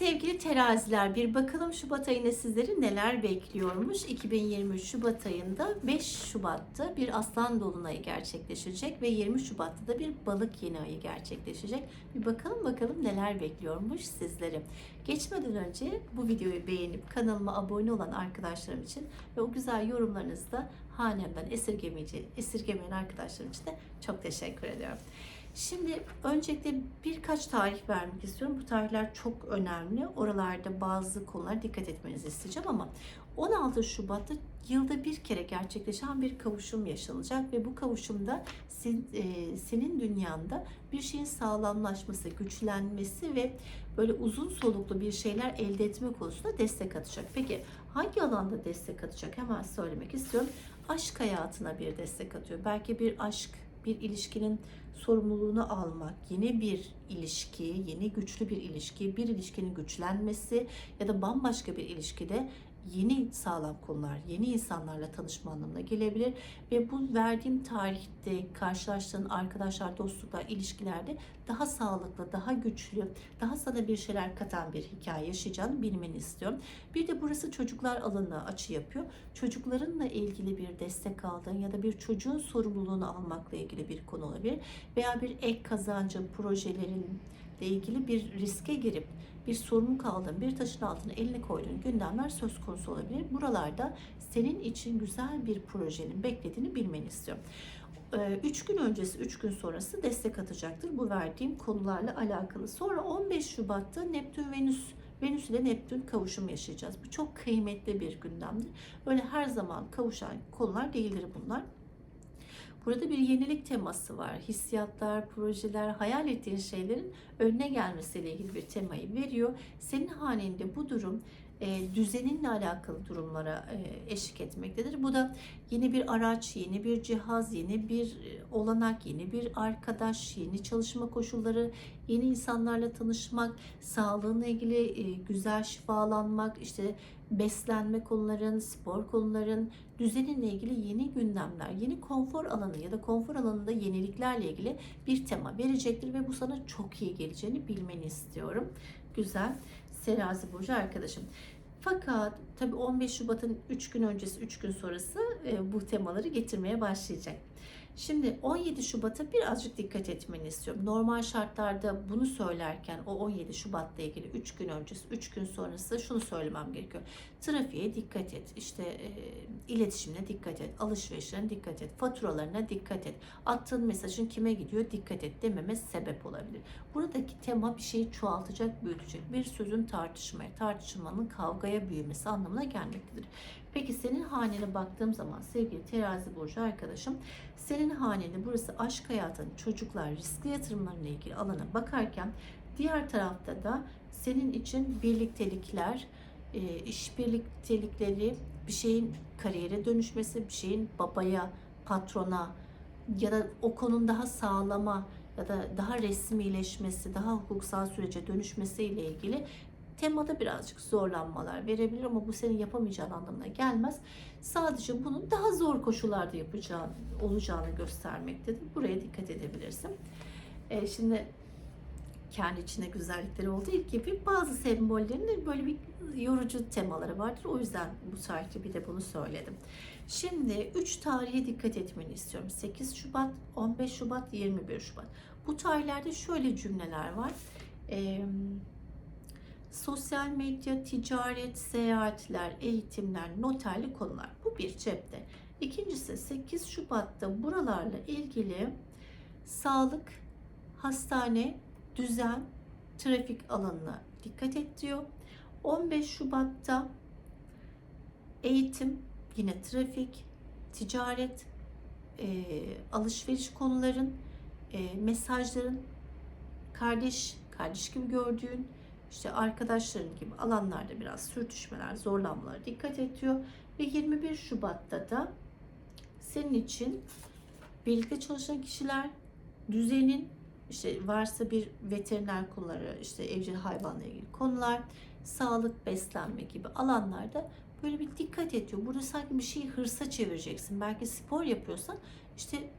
Sevgili teraziler bir bakalım Şubat ayında sizleri neler bekliyormuş. 2023 Şubat ayında 5 Şubat'ta bir aslan dolunayı gerçekleşecek ve 20 Şubat'ta da bir balık yeni ayı gerçekleşecek. Bir bakalım bakalım neler bekliyormuş sizleri. Geçmeden önce bu videoyu beğenip kanalıma abone olan arkadaşlarım için ve o güzel yorumlarınızı da hanemden esirgemeyece, esirgemeyen arkadaşlarım için de çok teşekkür ediyorum. Şimdi öncelikle birkaç tarih vermek istiyorum. Bu tarihler çok önemli. Oralarda bazı konulara dikkat etmenizi isteyeceğim ama 16 Şubat'ta yılda bir kere gerçekleşen bir kavuşum yaşanacak ve bu kavuşumda sen- e, senin dünyanda bir şeyin sağlamlaşması, güçlenmesi ve böyle uzun soluklu bir şeyler elde etme konusunda destek atacak. Peki hangi alanda destek atacak? Hemen söylemek istiyorum. Aşk hayatına bir destek atıyor. Belki bir aşk, bir ilişkinin sorumluluğunu almak, yeni bir ilişki, yeni güçlü bir ilişki, bir ilişkinin güçlenmesi ya da bambaşka bir ilişkide yeni sağlam konular, yeni insanlarla tanışma anlamına gelebilir ve bu verdiğim tarihte karşılaştığın arkadaşlar, dostluklar, ilişkilerde daha sağlıklı, daha güçlü, daha sana bir şeyler katan bir hikaye yaşayacağını bilmeni istiyorum. Bir de burası çocuklar alanına açı yapıyor. Çocuklarınla ilgili bir destek aldığın ya da bir çocuğun sorumluluğunu almakla ilgili bir konu olabilir veya bir ek kazancın, projelerinle ilgili bir riske girip bir sorumluluk aldığın, bir taşın altına elini koyduğun gündemler söz konusu olabilir. Buralarda senin için güzel bir projenin beklediğini bilmeni istiyorum. 3 gün öncesi, 3 gün sonrası destek atacaktır bu verdiğim konularla alakalı. Sonra 15 Şubat'ta Neptün Venüs Venüs ile Neptün kavuşum yaşayacağız. Bu çok kıymetli bir gündemdir. Öyle her zaman kavuşan konular değildir bunlar. Burada bir yenilik teması var. Hissiyatlar, projeler, hayal ettiğin şeylerin önüne gelmesiyle ilgili bir temayı veriyor. Senin hanende bu durum e, düzeninle alakalı durumlara e, eşlik etmektedir. Bu da yeni bir araç, yeni bir cihaz, yeni bir e, olanak, yeni bir arkadaş, yeni çalışma koşulları, yeni insanlarla tanışmak, sağlığına ilgili güzel şifalanmak, işte beslenme konuların, spor konuların, düzeninle ilgili yeni gündemler, yeni konfor alanı ya da konfor alanında yeniliklerle ilgili bir tema verecektir ve bu sana çok iyi geleceğini bilmeni istiyorum. Güzel. Serazi Burcu arkadaşım. Fakat tabii 15 Şubat'ın 3 gün öncesi, 3 gün sonrası e, bu temaları getirmeye başlayacak. Şimdi 17 Şubat'a birazcık dikkat etmeni istiyorum. Normal şartlarda bunu söylerken o 17 Şubat'la ilgili 3 gün öncesi, 3 gün sonrası şunu söylemem gerekiyor. Trafiğe dikkat et, işte e, iletişimine dikkat et, alışverişlerine dikkat et, faturalarına dikkat et, attığın mesajın kime gidiyor dikkat et dememe sebep olabilir. Buradaki tema bir şeyi çoğaltacak, büyütecek. Bir sözün tartışmaya, tartışmanın kavgaya büyümesi anlamına gelmektedir. Peki senin hanene baktığım zaman sevgili terazi burcu arkadaşım senin hanende burası aşk hayatın, çocuklar, riskli yatırımlarla ilgili alana bakarken diğer tarafta da senin için birliktelikler, e, iş birliktelikleri, bir şeyin kariyere dönüşmesi, bir şeyin babaya, patrona ya da o konunun daha sağlama ya da daha resmileşmesi, daha hukuksal sürece dönüşmesiyle ilgili temada birazcık zorlanmalar verebilir ama bu senin yapamayacağın anlamına gelmez. Sadece bunun daha zor koşullarda yapacağın, olacağını göstermektedir. Buraya dikkat edebilirsin. Ee, şimdi kendi içinde güzellikleri olduğu gibi bazı sembollerin de böyle bir yorucu temaları vardır. O yüzden bu tarihte bir de bunu söyledim. Şimdi 3 tarihe dikkat etmeni istiyorum. 8 Şubat, 15 Şubat, 21 Şubat. Bu tarihlerde şöyle cümleler var. Eee sosyal medya, ticaret, seyahatler, eğitimler, noterli konular. Bu bir cepte. İkincisi 8 Şubat'ta buralarla ilgili sağlık, hastane, düzen, trafik alanına dikkat et diyor. 15 Şubat'ta eğitim, yine trafik, ticaret, e, alışveriş konuların, e, mesajların, kardeş, kardeş gibi gördüğün, işte arkadaşların gibi alanlarda biraz sürtüşmeler, zorlanmalara dikkat ediyor. Ve 21 Şubat'ta da senin için birlikte çalışan kişiler düzenin işte varsa bir veteriner konuları, işte evcil hayvanla ilgili konular, sağlık, beslenme gibi alanlarda böyle bir dikkat ediyor. Burada sanki bir şeyi hırsa çevireceksin. Belki spor yapıyorsan işte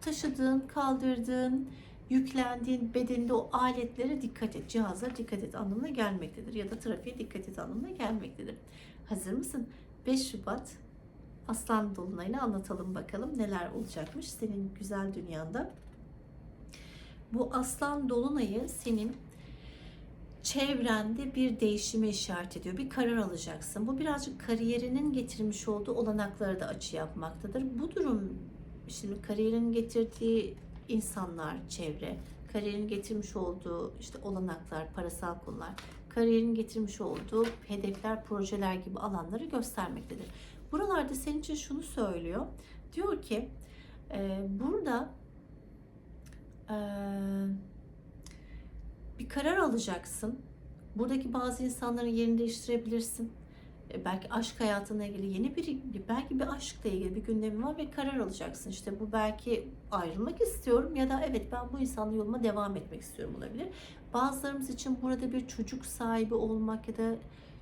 taşıdığın, kaldırdığın, yüklendiğin bedeninde o aletlere dikkat et, cihazlara dikkat et anlamına gelmektedir. Ya da trafiğe dikkat et anlamına gelmektedir. Hazır mısın? 5 Şubat Aslan Dolunay'ını anlatalım bakalım neler olacakmış senin güzel dünyanda. Bu Aslan Dolunay'ı senin çevrende bir değişime işaret ediyor. Bir karar alacaksın. Bu birazcık kariyerinin getirmiş olduğu olanaklara da açı yapmaktadır. Bu durum şimdi kariyerin getirdiği insanlar, çevre, kariyerin getirmiş olduğu işte olanaklar, parasal konular, kariyerin getirmiş olduğu hedefler, projeler gibi alanları göstermektedir. Buralarda senin için şunu söylüyor. Diyor ki e, burada e, bir karar alacaksın. Buradaki bazı insanların yerini değiştirebilirsin. E, Belki aşk hayatına ilgili yeni bir, belki bir aşkla ilgili bir gündemi var ve karar alacaksın. İşte bu belki ayrılmak istiyorum ya da evet ben bu insanla yoluma devam etmek istiyorum olabilir. Bazılarımız için burada bir çocuk sahibi olmak ya da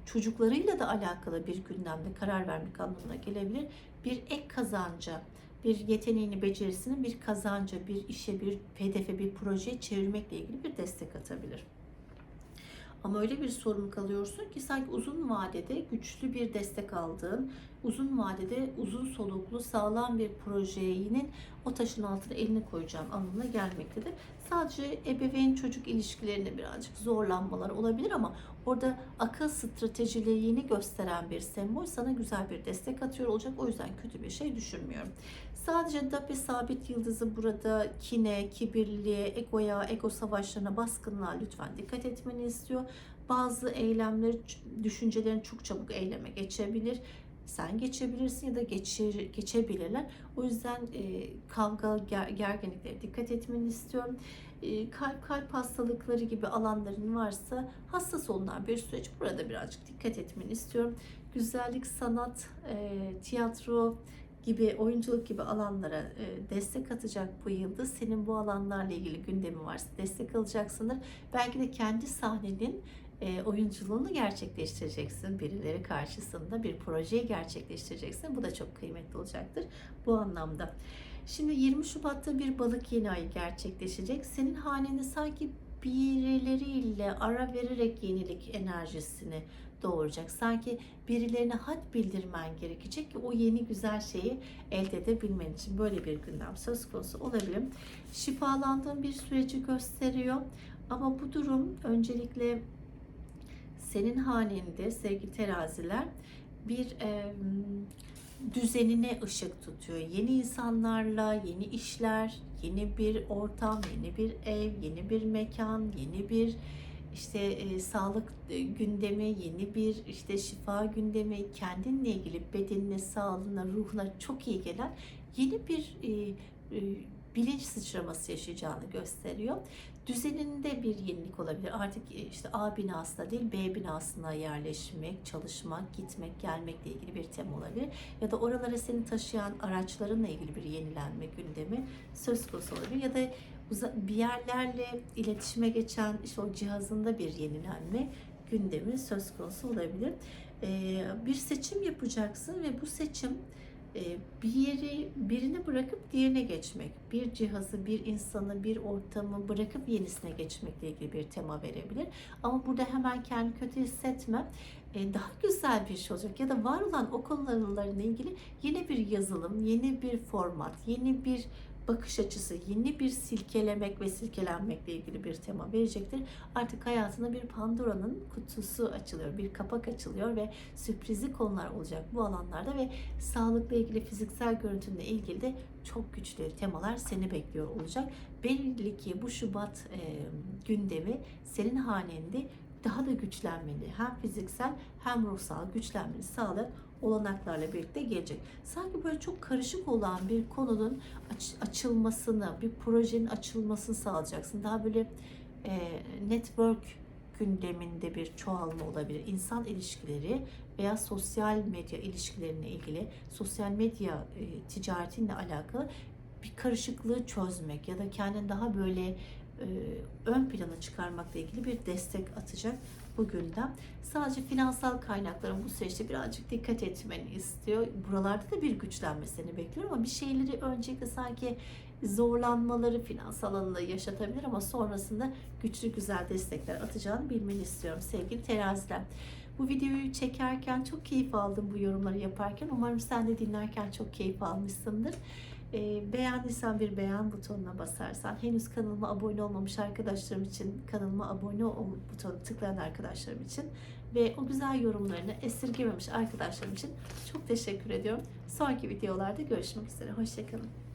çocuklarıyla da alakalı bir gündemde karar vermek anlamına gelebilir. Bir ek kazanca, bir yeteneğini, becerisini bir kazanca, bir işe, bir hedefe, bir projeye çevirmekle ilgili bir destek atabilir. Ama öyle bir sorumluluk alıyorsun ki sanki uzun vadede güçlü bir destek aldığın, uzun vadede uzun soluklu sağlam bir projenin o taşın altına elini koyacağın anlamına gelmektedir. Sadece ebeveyn çocuk ilişkilerinde birazcık zorlanmalar olabilir ama orada akıl stratejiliğini gösteren bir sembol sana güzel bir destek atıyor olacak. O yüzden kötü bir şey düşünmüyorum. Sadece Dape sabit yıldızı burada kine, kibirliğe, egoya, ego savaşlarına, baskınlığa lütfen dikkat etmeni istiyor. Bazı eylemleri, düşüncelerin çok çabuk eyleme geçebilir. Sen geçebilirsin ya da geçir, geçebilirler. O yüzden e, kavga, ger, gerginliklere dikkat etmeni istiyorum. E, kalp kalp hastalıkları gibi alanların varsa hassas olunan bir süreç. Burada birazcık dikkat etmeni istiyorum. Güzellik, sanat, e, tiyatro, gibi oyunculuk gibi alanlara e, destek atacak bu yıldız. Senin bu alanlarla ilgili gündemi varsa destek alacaksındır. Belki de kendi sahnenin e, oyunculuğunu gerçekleştireceksin. Birileri karşısında bir projeyi gerçekleştireceksin. Bu da çok kıymetli olacaktır bu anlamda. Şimdi 20 Şubat'ta bir balık yeni ayı gerçekleşecek. Senin haneni sanki birileriyle ara vererek yenilik enerjisini doğuracak. Sanki birilerine had bildirmen gerekecek ki o yeni güzel şeyi elde edebilmen için böyle bir gündem söz konusu olabilir. Şifalandığın bir süreci gösteriyor. Ama bu durum öncelikle senin hanende sevgili teraziler bir e, düzenine ışık tutuyor. Yeni insanlarla, yeni işler, yeni bir ortam, yeni bir ev, yeni bir mekan, yeni bir işte e, sağlık e, gündemi, yeni bir işte şifa gündemi, kendinle ilgili bedenine, sağlığına, ruhuna çok iyi gelen yeni bir e, e, bilinç sıçraması yaşayacağını gösteriyor. Düzeninde bir yenilik olabilir. Artık e, işte A binasında değil B binasına yerleşmek, çalışmak, gitmek, gelmekle ilgili bir tema olabilir. Ya da oralara seni taşıyan araçlarınla ilgili bir yenilenme gündemi söz konusu olabilir. Ya da bir yerlerle iletişime geçen işte o cihazında bir yenilenme gündemi söz konusu olabilir. Bir seçim yapacaksın ve bu seçim bir yeri birini bırakıp diğerine geçmek, bir cihazı, bir insanı, bir ortamı bırakıp yenisine geçmekle ilgili bir tema verebilir. Ama burada hemen kendi kötü hissetme. Ee, daha güzel bir şey olacak ya da var olan o konularla ilgili yeni bir yazılım, yeni bir format, yeni bir bakış açısı, yeni bir silkelemek ve silkelenmekle ilgili bir tema verecektir. Artık hayatına bir Pandora'nın kutusu açılıyor, bir kapak açılıyor ve sürprizli konular olacak bu alanlarda ve sağlıkla ilgili fiziksel görüntünle ilgili de çok güçlü temalar seni bekliyor olacak. Belli ki bu Şubat e, gündemi senin hanende daha da güçlenmeni hem fiziksel hem ruhsal güçlenmeni sağlayan olanaklarla birlikte gelecek. Sanki böyle çok karışık olan bir konunun aç, açılmasını, bir projenin açılmasını sağlayacaksın. Daha böyle e, network gündeminde bir çoğalma olabilir. İnsan ilişkileri veya sosyal medya ilişkilerine ilgili, sosyal medya e, ticaretinle alakalı bir karışıklığı çözmek ya da kendini daha böyle e, ön plana çıkarmakla ilgili bir destek atacak bugünden. Sadece finansal kaynakların bu süreçte birazcık dikkat etmeni istiyor. Buralarda da bir güçlenmesini bekliyorum ama bir şeyleri öncelikle sanki zorlanmaları finansal alanında yaşatabilir ama sonrasında güçlü güzel destekler atacağını bilmeni istiyorum sevgili teraziler. Bu videoyu çekerken çok keyif aldım bu yorumları yaparken. Umarım sen de dinlerken çok keyif almışsındır. E, beğendiysen bir beğen butonuna basarsan, henüz kanalıma abone olmamış arkadaşlarım için kanalıma abone ol butonu tıklayan arkadaşlarım için ve o güzel yorumlarını esirgememiş arkadaşlarım için çok teşekkür ediyorum. Sonraki videolarda görüşmek üzere. Hoşçakalın.